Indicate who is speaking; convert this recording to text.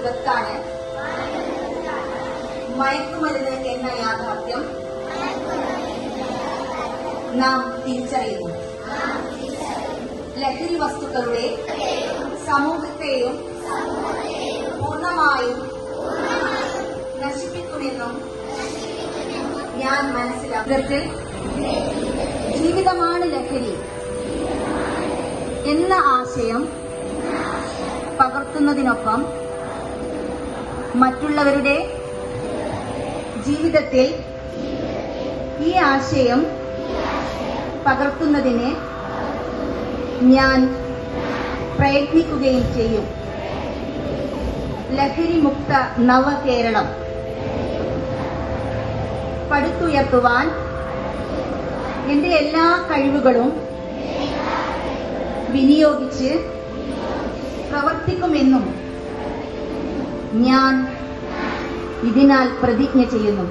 Speaker 1: വിപത്താണ് മയക്കുമരുന്ന് എന്ന യാഥാർത്ഥ്യം നാം തിരിച്ചറിയുന്നു. ലഹരി വസ്തുക്കളുടെ സമൂഹത്തെയും പൂർണമായും നശിപ്പിക്കുമെന്നും ഞാൻ മനസ്സിലാക്കി ജീവിതമാണ് ലഹരി എന്ന ആശയം പകർത്തുന്നതിനൊപ്പം മറ്റുള്ളവരുടെ ജീവിതത്തിൽ ഈ ആശയം പകർത്തുന്നതിന് ഞാൻ പ്രയത്നിക്കുകയും ചെയ്യും. ലഹരി മുക്ത നവകേരളം പടുത്തുയർത്തുവാൻ എന്റെ എല്ലാ കഴിവുകളും വിനിയോഗിച്ച് പ്രവർത്തിക്കുമെന്നും ഞാൻ ഇതിനാൽ പ്രതിജ്ഞ ചെയ്യുന്നു.